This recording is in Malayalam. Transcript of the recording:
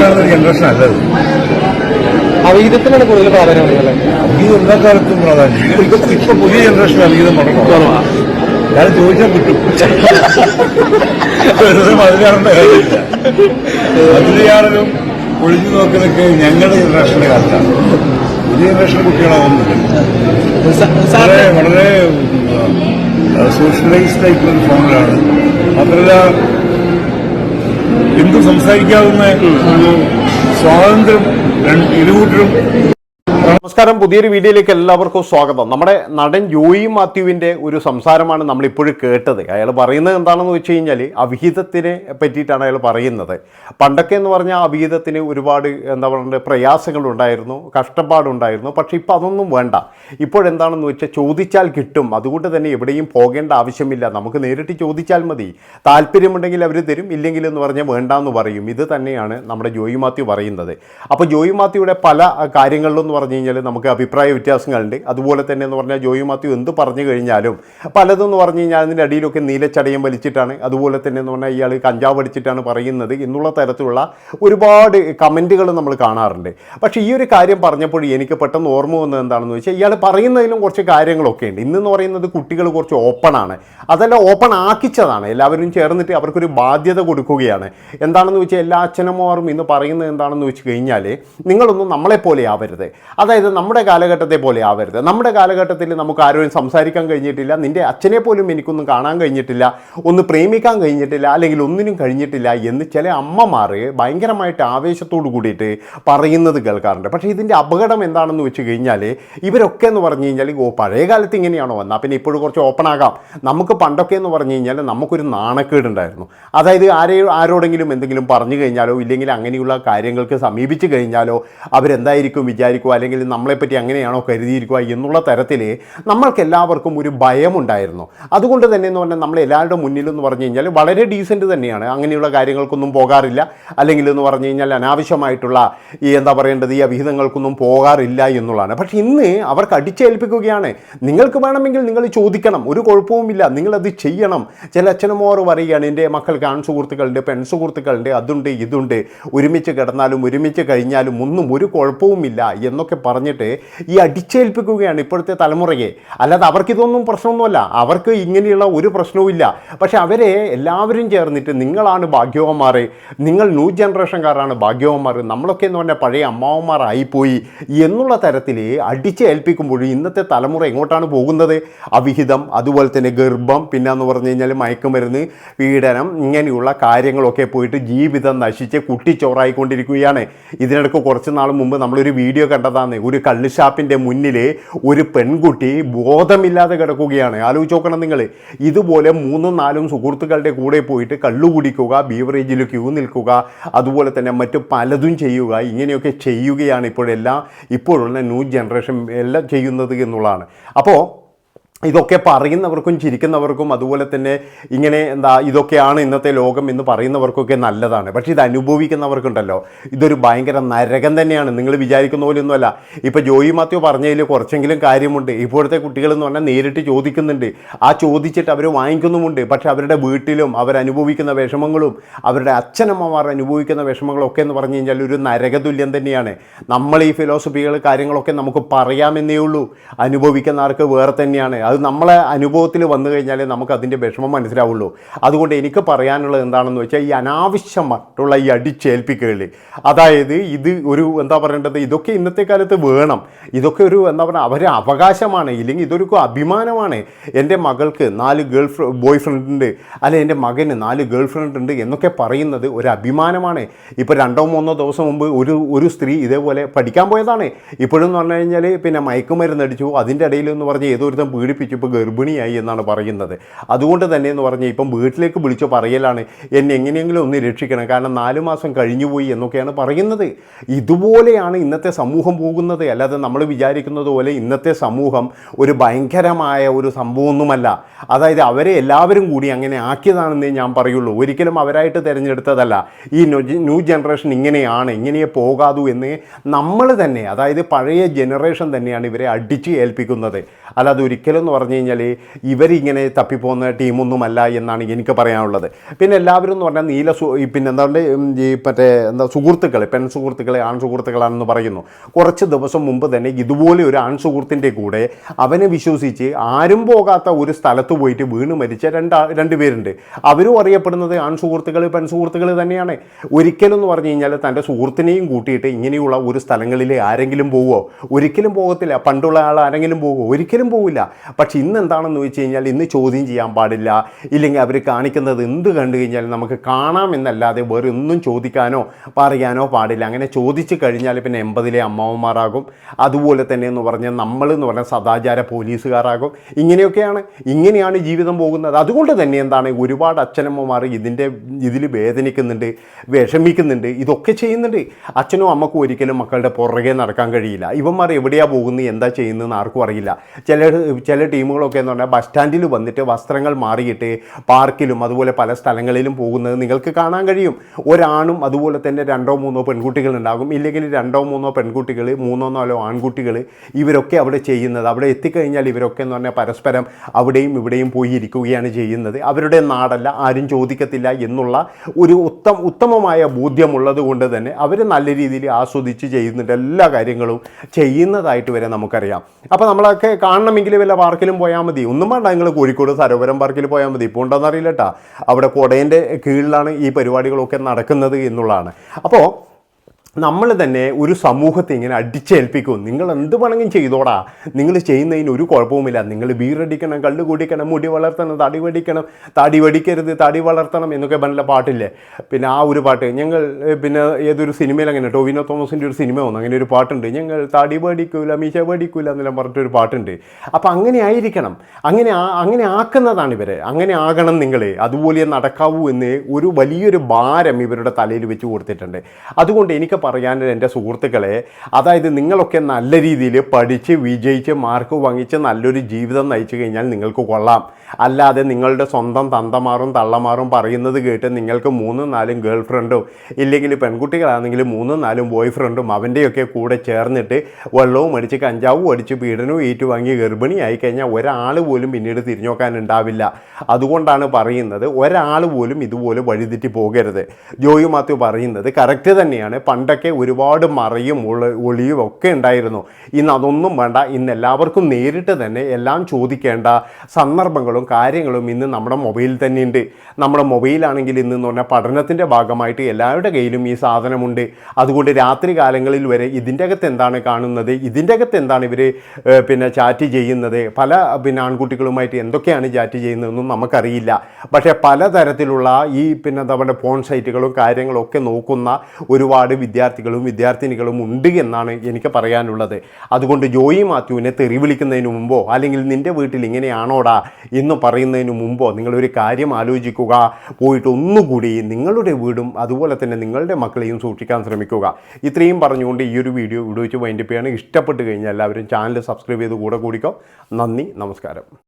കാണുന്ന ജനറേഷൻ അല്ലത് അവീതത്തിനാണ് കൂടുതൽ പ്രാധാന്യം ഇത് എല്ലാ കാലത്തും പ്രാധാന്യം. ഇപ്പൊ ഇപ്പൊ പുതിയ ജനറേഷൻ അവീതം നടക്കണം ഞാൻ ചോദിച്ചാൽ കിട്ടും. മതിലാറേണ്ട കാര്യമില്ല മതിലയാളും ഒഴിഞ്ഞു നോക്കുന്നൊക്കെ ഞങ്ങളുടെ ജനറേഷന്റെ കാലത്താണ്. പുതിയ ജനറേഷൻ കുട്ടികളാവുന്നില്ല വളരെ വളരെ സോഷ്യലൈസ്ഡ് ആയിട്ടുള്ള ഒരു ഫോമിലാണ്. മാത്രമല്ല എന്ത് സംസാരിക്കാവുന്ന സ്വാതന്ത്ര്യം ഇരുകൂട്ടരും നമസ്കാരം. പുതിയൊരു വീഡിയോയിലേക്ക് എല്ലാവർക്കും സ്വാഗതം. നമ്മുടെ നടൻ ജോയി മാത്യുവിന്റെ ഒരു സംസാരമാണ് നമ്മൾ ഇപ്പോഴും കേട്ടത്. അയാൾ പറയുന്നത് എന്താണെന്ന് വെച്ച് കഴിഞ്ഞാൽ അവിഹിതത്തിനെ പറ്റിയിട്ടാണ് അയാൾ പറയുന്നത്. പണ്ടൊക്കെ എന്ന് പറഞ്ഞാൽ അവിഹിതത്തിന് ഒരുപാട് എന്താ പറയുക പ്രയാസങ്ങളുണ്ടായിരുന്നു കഷ്ടപ്പാടുണ്ടായിരുന്നു. പക്ഷേ ഇപ്പോൾ അതൊന്നും വേണ്ട. ഇപ്പോഴെന്താണെന്ന് വെച്ചാൽ ചോദിച്ചാൽ കിട്ടും. അതുകൊണ്ട് തന്നെ എവിടെയും പോകേണ്ട ആവശ്യമില്ല. നമുക്ക് നേരിട്ട് ചോദിച്ചാൽ മതി. താല്പര്യമുണ്ടെങ്കിൽ അവർ തരും. ഇല്ലെങ്കിൽ എന്ന് പറഞ്ഞാൽ വേണ്ടാന്ന് പറയും. ഇത് തന്നെയാണ് നമ്മുടെ ജോയി മാത്യു പറയുന്നത്. അപ്പോൾ ജോയി മാത്യുവിടെ പല കാര്യങ്ങളിലെന്ന് പറഞ്ഞു കഴിഞ്ഞാൽ നമുക്ക് അഭിപ്രായ വ്യത്യാസങ്ങളുണ്ട്. അതുപോലെ തന്നെ എന്ന് പറഞ്ഞാൽ ജോയി മാത്യു എന്ത് പറഞ്ഞു കഴിഞ്ഞാലും പലതെന്ന് പറഞ്ഞു കഴിഞ്ഞാൽ അതിന്റെ അടിയിലൊക്കെ നീലച്ചടയം വലിച്ചിട്ടാണ്. അതുപോലെ തന്നെ എന്ന് പറഞ്ഞാൽ ഇയാൾ കഞ്ചാവ് അടിച്ചിട്ടാണ് പറയുന്നത് എന്നുള്ള തരത്തിലുള്ള ഒരുപാട് കമന്റുകൾ നമ്മൾ കാണാറുണ്ട്. പക്ഷേ ഈ ഒരു കാര്യം പറഞ്ഞപ്പോൾ എനിക്ക് പെട്ടെന്ന് ഓർമ്മ വന്നത് എന്താണെന്ന് വെച്ചാൽ ഇയാൾ പറയുന്നതിലും കുറച്ച് കാര്യങ്ങളൊക്കെ ഉണ്ട്. ഇന്നെന്ന് പറയുന്നത് കുട്ടികൾ കുറച്ച് ഓപ്പൺ ആണ്. അതല്ല ഓപ്പൺ ആക്കിച്ചതാണ്. എല്ലാവരും ചേർന്നിട്ട് അവർക്കൊരു ബാധ്യത കൊടുക്കുകയാണ്. എന്താണെന്ന് വെച്ചാൽ എല്ലാ അച്ഛനമ്മമാരും ഇന്ന് പറയുന്നത് എന്താണെന്ന് വെച്ച് കഴിഞ്ഞാൽ നിങ്ങളൊന്നും നമ്മളെപ്പോലെ ആവരുത്. അതായത് നമ്മുടെ കാലഘട്ടത്തെ പോലെ ആവരുത്. നമ്മുടെ കാലഘട്ടത്തിൽ നമുക്ക് ആരോടും സംസാരിക്കാൻ കഴിഞ്ഞിട്ടില്ല. നിന്റെ അച്ഛനെ പോലും എനിക്കൊന്നും കാണാൻ കഴിഞ്ഞിട്ടില്ല. ഒന്ന് പ്രേമിക്കാൻ കഴിഞ്ഞിട്ടില്ല. അല്ലെങ്കിൽ ഒന്നിനും കഴിഞ്ഞിട്ടില്ല എന്ന് ചില അമ്മമാർ ഭയങ്കരമായിട്ട് ആവേശത്തോട് കൂടിയിട്ട് പറയുന്നത് കേൾക്കാറുണ്ട്. പക്ഷേ ഇതിന്റെ അപകടം എന്താണെന്ന് വെച്ച് കഴിഞ്ഞാൽ ഇവരൊക്കെ എന്ന് പറഞ്ഞു കഴിഞ്ഞാൽ ഓ പഴയ കാലത്ത് ഇങ്ങനെയാണോ എന്നാൽ പിന്നെ ഇപ്പോഴും കുറച്ച് ഓപ്പൺ ആകാം. നമുക്ക് പണ്ടൊക്കെ എന്ന് പറഞ്ഞു കഴിഞ്ഞാൽ നമുക്കൊരു നാണക്കേടുണ്ടായിരുന്നു അതായത് ആരെ ആരോടെങ്കിലും എന്തെങ്കിലും പറഞ്ഞു കഴിഞ്ഞാലോ ഇല്ലെങ്കിൽ അങ്ങനെയുള്ള കാര്യങ്ങൾക്ക് സമീപിച്ചു കഴിഞ്ഞാലോ അവരെന്തായിരിക്കും വിചാരിക്കുക? അല്ലെങ്കിൽ നമ്മളെപ്പറ്റി അങ്ങനെയാണോ കരുതിയിരിക്കുക എന്നുള്ള തരത്തിൽ നമ്മൾക്കെല്ലാവർക്കും ഒരു ഭയമുണ്ടായിരുന്നു. അതുകൊണ്ട് തന്നെ എന്ന് പറഞ്ഞാൽ നമ്മൾ എല്ലാവരുടെ മുന്നിൽ പറഞ്ഞു കഴിഞ്ഞാൽ വളരെ ഡീസന്റ് തന്നെയാണ്. അങ്ങനെയുള്ള കാര്യങ്ങൾക്കൊന്നും പോകാറില്ല. അല്ലെങ്കിൽ എന്ന് പറഞ്ഞു കഴിഞ്ഞാൽ അനാവശ്യമായിട്ടുള്ള ഈ എന്താ പറയേണ്ടത് ഈ അവിഹിതങ്ങൾക്കൊന്നും പോകാറില്ല എന്നുള്ളതാണ്. പക്ഷേ ഇന്ന് അവർക്ക് അടിച്ചേൽപ്പിക്കുകയാണ്. നിങ്ങൾക്ക് വേണമെങ്കിൽ നിങ്ങൾ ചോദിക്കണം. ഒരു കുഴപ്പവുമില്ല. നിങ്ങളത് ചെയ്യണം. ചില അച്ഛനമ്മമാർ പറയുകയാണ് എന്റെ മക്കൾക്ക് ആൺ സുഹൃത്തുക്കളുണ്ട് പെൺ സുഹൃത്തുക്കളുണ്ട് അതുണ്ട് ഇതുണ്ട്. ഒരുമിച്ച് കിടന്നാലും ഒരുമിച്ച് കഴിഞ്ഞാലും ഒന്നും ഒരു കുഴപ്പവുമില്ല എന്നൊക്കെ പറഞ്ഞിട്ട് ഈ അടിച്ചേൽപ്പിക്കുകയാണ് ഇപ്പോഴത്തെ തലമുറയെ. അല്ലാതെ അവർക്കിതൊന്നും പ്രശ്നമൊന്നുമല്ല. അവർക്ക് ഇങ്ങനെയുള്ള ഒരു പ്രശ്നവുമില്ല പക്ഷെ അവരെ എല്ലാവരും ചേർന്നിട്ട് നിങ്ങളാണ് ഭാഗ്യവന്മാർ നിങ്ങൾ ന്യൂ ജനറേഷൻകാരാണ് ഭാഗ്യവന്മാർ നമ്മളൊക്കെ എന്ന് പറഞ്ഞാൽ പഴയ അമ്മാവന്മാരായിപ്പോയി. എന്നുള്ള തരത്തിൽ അടിച്ചേൽപ്പിക്കുമ്പോൾ ഇന്നത്തെ തലമുറ എങ്ങോട്ടാണ് പോകുന്നത്? അവിഹിതം അതുപോലെ തന്നെ ഗർഭം പിന്നെ എന്ന് പറഞ്ഞു കഴിഞ്ഞാൽ മയക്കുമരുന്ന് പീഡനം ഇങ്ങനെയുള്ള കാര്യങ്ങളൊക്കെ പോയിട്ട് ജീവിതം നശിച്ച് കുട്ടിച്ചോറായിക്കൊണ്ടിരിക്കുകയാണ്. ഇതിനിടയ്ക്ക് കുറച്ച് നാൾ മുമ്പ് നമ്മളൊരു വീഡിയോ കണ്ടതാണ്. ഒരു കള്ള് ഷാപ്പിന്റെ മുന്നിൽ ഒരു പെൺകുട്ടി ബോധമില്ലാതെ കിടക്കുകയാണ്. ആലോചിച്ച് നോക്കണം നിങ്ങൾ ഇതുപോലെ മൂന്നും നാലും സുഹൃത്തുക്കളുടെ കൂടെ പോയിട്ട് കള്ളു കുടിക്കുക ബീവറേജിൽ ക്യൂ നിൽക്കുക അതുപോലെ തന്നെ മറ്റു പലതും ചെയ്യുക ഇങ്ങനെയൊക്കെ ചെയ്യുകയാണ് ഇപ്പോഴെല്ലാം. ഇപ്പോഴുള്ള ന്യൂ ജനറേഷൻ എല്ലാം ചെയ്യുന്നത് എന്നുള്ളതാണ്. അപ്പോൾ ഇതൊക്കെ പറയുന്നവർക്കും ചിരിക്കുന്നവർക്കും അതുപോലെ തന്നെ ഇങ്ങനെ എന്താ ഇതൊക്കെയാണ് ഇന്നത്തെ ലോകം എന്ന് പറയുന്നവർക്കൊക്കെ നല്ലതാണ്. പക്ഷേ ഇത് അനുഭവിക്കുന്നവർക്കുണ്ടല്ലോ. ഇതൊരു ഭയങ്കര നരകം തന്നെയാണ്. നിങ്ങൾ വിചാരിക്കുന്ന പോലെയൊന്നുമല്ല. ഇപ്പോൾ ജോയി മാത്യു പറഞ്ഞതിൽ കുറച്ചെങ്കിലും കാര്യമുണ്ട്. ഇപ്പോഴത്തെ കുട്ടികൾ എന്ന് പറഞ്ഞാൽ നേരിട്ട് ചോദിക്കുന്നുണ്ട്. ആ ചോദിച്ചിട്ട് അവർ വാങ്ങിക്കുന്നുമുണ്ട്. പക്ഷേ അവരുടെ വീട്ടിലും അവരനുഭവിക്കുന്ന വിഷമങ്ങളും അവരുടെ അച്ഛനമ്മമാർ അനുഭവിക്കുന്ന വിഷമങ്ങളൊക്കെ എന്ന് പറഞ്ഞു കഴിഞ്ഞാൽ ഒരു നരകതുല്യം തന്നെയാണ്. നമ്മൾ ഈ ഫിലോസഫികൾ കാര്യങ്ങളൊക്കെ നമുക്ക് പറയാമെന്നേ ഉള്ളൂ. അനുഭവിക്കുന്നവർക്ക് വേറെ തന്നെയാണ്. അത് നമ്മളെ അനുഭവത്തിൽ വന്നു കഴിഞ്ഞാൽ നമുക്ക് അതിന്റെ വിഷമം മനസ്സിലാവുള്ളൂ. അതുകൊണ്ട് എനിക്ക് പറയാനുള്ളത് എന്താണെന്ന് വെച്ചാൽ ഈ അനാവശ്യമായിട്ടുള്ള ഈ അടിച്ചേൽപ്പിക്കൽ അതായത് ഇത് ഒരു എന്താ പറയേണ്ടത്? ഇതൊക്കെ ഇന്നത്തെ കാലത്ത് വേണം. ഇതൊക്കെ ഒരു എന്താ പറയുക അവരെ അവകാശമാണ്. ഇല്ലെങ്കിൽ ഇതൊരു അഭിമാനമാണ്. എന്റെ മകൾക്ക് നാല് ഗേൾ ബോയ് ഫ്രണ്ട് ഉണ്ട്. അല്ലെ എന്റെ മകന് നാല് ഗേൾ ഫ്രണ്ട് ഉണ്ട് എന്നൊക്കെ പറയുന്നത് ഒരു അഭിമാനമാണ്. ഇപ്പോൾ രണ്ടോ മൂന്നോ ദിവസം മുമ്പ് ഒരു ഒരു സ്ത്രീ ഇതേപോലെ പഠിക്കാൻ പോയതാണ്. ഇപ്പോഴെന്ന് പറഞ്ഞു കഴിഞ്ഞാൽ പിന്നെ മയക്കുമരുന്ന് അടിച്ചു. അതിന്റെ ഇടയിൽ എന്ന് പറഞ്ഞ് ഏതോ ഇപ്പോൾ ഗർഭിണിയായി എന്നാണ് പറയുന്നത്. അതുകൊണ്ട് തന്നെ എന്ന് പറഞ്ഞാൽ ഇപ്പം വീട്ടിലേക്ക് വിളിച്ചു പറയലാണ് എന്നെ എങ്ങനെയെങ്കിലും ഒന്ന് രക്ഷിക്കണം. കാരണം നാല് മാസം കഴിഞ്ഞുപോയി എന്നൊക്കെയാണ് പറയുന്നത്. ഇതുപോലെയാണ് ഇന്നത്തെ സമൂഹം പോകുന്നത്. അല്ലാതെ നമ്മൾ വിചാരിക്കുന്നത് പോലെ ഇന്നത്തെ സമൂഹം ഒരു ഭയങ്കരമായ ഒരു സംഭവമൊന്നുമല്ല. അതായത് അവരെ എല്ലാവരും കൂടി അങ്ങനെ ആക്കിയതാണെന്നേ ഞാൻ പറയുള്ളൂ. ഒരിക്കലും അവരായിട്ട് തിരഞ്ഞെടുത്തതല്ല. ഈ ന്യൂ- ന്യൂ ജനറേഷൻ ഇങ്ങനെയാണ് ഇങ്ങനെ പോകാതു എന്ന് നമ്മൾ തന്നെ അതായത് പഴയ ജനറേഷൻ തന്നെയാണ് ഇവരെ അടിച്ച് ഏൽപ്പിക്കുന്നത്. അല്ലാതെ ഒരിക്കലും പറഞ്ഞു കഴിഞ്ഞാൽ ഇവരിങ്ങനെ തപ്പിപ്പോകുന്ന ടീമൊന്നുമല്ല എന്നാണ് എനിക്ക് പറയാനുള്ളത്. പിന്നെ എല്ലാവരും എന്ന് പറഞ്ഞാൽ നീല സു പിന്നെ പിന്നെ എന്താണ്ട് ഈ മറ്റേ എന്താ സുഹൃത്തുക്കൾ പെൺ സുഹൃത്തുക്കളെ ആൺ സുഹൃത്തുക്കളാണെന്ന് പറയുന്നു. കുറച്ച് ദിവസം മുമ്പ് തന്നെ ഇതുപോലെ ഒരു ആൺ സുഹൃത്തിന്റെ കൂടെ അവനെ വിശ്വസിച്ച് ആരും പോകാത്ത ഒരു സ്ഥലത്ത് പോയിട്ട് വീണ് മരിച്ച രണ്ട് രണ്ട് പേരുണ്ട്. അവരും അറിയപ്പെടുന്നത് ആൺ സുഹൃത്തുക്കൾ പെൺ സുഹൃത്തുക്കൾ തന്നെയാണ്. ഒരിക്കലും എന്ന് പറഞ്ഞു കഴിഞ്ഞാൽ തന്റെ സുഹൃത്തിനെയും കൂട്ടിയിട്ട് ഇങ്ങനെയുള്ള ഒരു സ്ഥലങ്ങളിൽ ആരെങ്കിലും പോവോ? ഒരിക്കലും പോകത്തില്ല. പണ്ടുള്ള ആൾ ആരെങ്കിലും പോകുമോ ഒരിക്കലും പോവില്ല. പക്ഷെ ഇന്ന് എന്താണെന്ന് വെച്ച് കഴിഞ്ഞാൽ ഇന്ന് ചോദ്യം ചെയ്യാൻ പാടില്ല. ഇല്ലെങ്കിൽ അവർ കാണിക്കുന്നത് എന്ത് കണ്ടു കഴിഞ്ഞാൽ നമുക്ക് കാണാമെന്നല്ലാതെ വേറെ ഒന്നും ചോദിക്കാനോ പറയാനോ പാടില്ല. അങ്ങനെ ചോദിച്ചു കഴിഞ്ഞാൽ പിന്നെ എൺപതിലെ അമ്മാവന്മാരാകും. അതുപോലെ തന്നെ എന്ന് പറഞ്ഞാൽ നമ്മൾ എന്ന് പറഞ്ഞാൽ സദാചാര പോലീസുകാരാകും. ഇങ്ങനെയൊക്കെയാണ്. ഇങ്ങനെയാണ് ജീവിതം പോകുന്നത്. അതുകൊണ്ട് തന്നെ എന്താണ് ഒരുപാട് അച്ഛനമ്മമാർ ഇതിന്റെ ഇതിൽ വേദനിക്കുന്നുണ്ട് വിഷമിക്കുന്നുണ്ട് ഇതൊക്കെ ചെയ്യുന്നുണ്ട്. അച്ഛനും അമ്മക്കും ഒരിക്കലും മക്കളുടെ പുറകെ നടക്കാൻ കഴിയില്ല. ഇവന്മാർ എവിടെയാണ് പോകുന്നത് എന്താ ചെയ്യുന്നതെന്ന് ആർക്കും അറിയില്ല. ചില ചില ടീമുകളൊക്കെ എന്ന് പറഞ്ഞാൽ ബസ് സ്റ്റാൻഡിൽ വന്നിട്ട് വസ്ത്രങ്ങൾ മാറിയിട്ട് പാർക്കിലും അതുപോലെ പല സ്ഥലങ്ങളിലും പോകുന്നത് നിങ്ങൾക്ക് കാണാൻ കഴിയും. ഒരാണും അതുപോലെ തന്നെ രണ്ടോ മൂന്നോ പെൺകുട്ടികൾ ഉണ്ടാകും ഇല്ലെങ്കിൽ രണ്ടോ മൂന്നോ പെൺകുട്ടികൾ മൂന്നോ നാലോ ആൺകുട്ടികൾ ഇവരൊക്കെ അവിടെ ചെയ്യുന്നത്. അവിടെ എത്തിക്കഴിഞ്ഞാൽ ഇവരൊക്കെ എന്ന് പറഞ്ഞാൽ പരസ്പരം അവിടെയും ഇവിടെയും പോയി ഇരിക്കുകയാണ് ചെയ്യുന്നത്. അവരുടെ നാടല്ല ആരും ചോദിക്കത്തില്ല എന്നുള്ള ഒരു ഉത്തമ ഉത്തമമായ ബോധ്യമുള്ളത് കൊണ്ട് തന്നെ അവർ നല്ല രീതിയിൽ ആസ്വദിച്ച് ചെയ്യുന്നുണ്ട്. എല്ലാ കാര്യങ്ങളും ചെയ്യുന്നതായിട്ട് വരെ നമുക്കറിയാം. അപ്പോൾ നമ്മളൊക്കെ കാണണമെങ്കിൽ വല്ല പാർക്കിലും പോയാൽ മതി. ഒന്നും വേണ്ട നിങ്ങൾ കോഴിക്കോട് സരോവരം പാർക്കിൽ പോയാൽ മതി. ഇപ്പോൾ ഉണ്ടോയെന്ന് കേട്ടോ അവിടെ കുടേന്റെ കീഴിലാണ് ഈ പരിപാടികളൊക്കെ നടക്കുന്നത് എന്നുള്ളതാണ്. അപ്പോൾ നമ്മൾ തന്നെ ഒരു സമൂഹത്തെ ഇങ്ങനെ അടിച്ചേൽപ്പിക്കും. നിങ്ങൾ എന്ത് വേണമെങ്കിലും ചെയ്തോടാ. നിങ്ങൾ ചെയ്യുന്നതിന് ഒരു കുഴപ്പവുമില്ല. നിങ്ങൾ ബീറടിക്കണം കള്ളു കുടിക്കണം മുടി വളർത്തണം തടി വടിക്കണം തടി വടിക്കരുത് തടി വളർത്തണം എന്നൊക്കെ പറഞ്ഞ പാട്ടില്ലേ? പിന്നെ ആ ഒരു പാട്ട്. ഞങ്ങൾ പിന്നെ ഏതൊരു സിനിമയിൽ അങ്ങനെ ടോവിനോ തോമസിന്റെ ഒരു സിനിമ വന്നു അങ്ങനെ ഒരു പാട്ടുണ്ട്. ഞങ്ങൾ തടി വടിക്കൂല മീശ വടിക്കൂല എന്നെല്ലാം പറഞ്ഞിട്ടൊരു പാട്ടുണ്ട്. അപ്പോൾ അങ്ങനെ ആയിരിക്കണം. അങ്ങനെ അങ്ങനെ ആക്കുന്നതാണ് ഇവരെ. അങ്ങനെ ആകണം നിങ്ങൾ അതുപോലെ നടക്കാവൂ എന്ന് ഒരു വലിയൊരു ഭാരം ഇവരുടെ തലയിൽ വെച്ച് കൊടുത്തിട്ടുണ്ട്. അതുകൊണ്ട് എനിക്ക് പറയാനുള്ളത് എന്റെ സുഹൃത്തുക്കളെ. അതായത് നിങ്ങളൊക്കെ നല്ല രീതിയിൽ പഠിച്ച് വിജയിച്ച് മാർക്ക് വാങ്ങിച്ച് നല്ലൊരു ജീവിതം നയിച്ചു കഴിഞ്ഞാൽ നിങ്ങൾക്ക് കൊള്ളാം. അല്ലാതെ നിങ്ങളുടെ സ്വന്തം തന്തമാറും തള്ളമാറും പറയുന്നത് കേട്ട് നിങ്ങൾക്ക് മൂന്നും നാലും ഗേൾ ഫ്രണ്ടും ഇല്ലെങ്കിൽ പെൺകുട്ടികളാണെങ്കിൽ മൂന്നും നാലും ബോയ് ഫ്രണ്ടും അവന്റെയൊക്കെ കൂടെ ചേർന്നിട്ട് വെള്ളവും അടിച്ച് കഞ്ചാവും അടിച്ച് പീഡനവും ഏറ്റുവാങ്ങി ഗർഭിണിയായി കഴിഞ്ഞാൽ ഒരാൾ പോലും പിന്നീട് തിരിഞ്ഞു നോക്കാനുണ്ടാവില്ല അതുകൊണ്ടാണ് പറയുന്നത് ഒരാൾ പോലും ഇതുപോലെ വഴിതെറ്റി പോകരുത്. ജോയി മാത്യു പറയുന്നത് കറക്റ്റ് തന്നെയാണ്. പണ്ടൊക്കെ ഒരുപാട് മറയും ഒളിയും ഒക്കെ ഉണ്ടായിരുന്നു. ഇന്ന് അതൊന്നും വേണ്ട. ഇന്ന് എല്ലാവർക്കും നേരിട്ട് തന്നെ എല്ലാം ചോദിക്കേണ്ട സന്ദർഭങ്ങളും കാര്യങ്ങളും ഇന്ന് നമ്മുടെ മൊബൈലിൽ തന്നെയുണ്ട്. നമ്മുടെ മൊബൈലാണെങ്കിൽ ഇന്ന് എന്ന് പറഞ്ഞാൽ പഠനത്തിന്റെ ഭാഗമായിട്ട് എല്ലാവരുടെ കയ്യിലും ഈ സാധനമുണ്ട്. അതുകൊണ്ട് രാത്രി കാലങ്ങളിൽ വരെ ഇതിന്റെ അകത്ത് എന്താണ് കാണുന്നത്? ഇതിന്റെ അകത്ത് എന്താണ് ഇവർ പിന്നെ ചാറ്റ് ചെയ്യുന്നത്? പല പിന്നെ ആൺകുട്ടികളുമായിട്ട് എന്തൊക്കെയാണ് ചാറ്റ് ചെയ്യുന്നതെന്നും നമുക്കറിയില്ല. പക്ഷേ പലതരത്തിലുള്ള ഈ പിന്നെ പറയുക ഫോൺ സൈറ്റുകളും കാര്യങ്ങളും ഒക്കെ നോക്കുന്ന ഒരുപാട് വിദ്യാർത്ഥികളും വിദ്യാർത്ഥിനികളും ഉണ്ട് എന്നാണ് എനിക്ക് പറയാനുള്ളത്. അതുകൊണ്ട് ജോയി മാത്യുവിനെ തെറി വിളിക്കുന്നതിന് മുമ്പോ അല്ലെങ്കിൽ നിന്റെ വീട്ടിൽ ഇങ്ങനെയാണോടാ എന്ന് പറയുന്നതിന് മുമ്പോ നിങ്ങളൊരു കാര്യം ആലോചിക്കുക. പോയിട്ട് ഒന്നുകൂടി നിങ്ങളുടെ വീടും അതുപോലെ തന്നെ നിങ്ങളുടെ മക്കളെയും സൂക്ഷിക്കാൻ ശ്രമിക്കുക. ഇത്രയും പറഞ്ഞുകൊണ്ട് ഈ ഒരു വീഡിയോ ഇവിടെ വെച്ച് വൈൻഡപ്പ് ചെയ്യാണ്. ഇഷ്ടപ്പെട്ട് കഴിഞ്ഞാൽ എല്ലാവരും ചാനൽ സബ്സ്ക്രൈബ് ചെയ്ത് കൂടെ കൂടിക്കോ. നന്ദി നമസ്കാരം.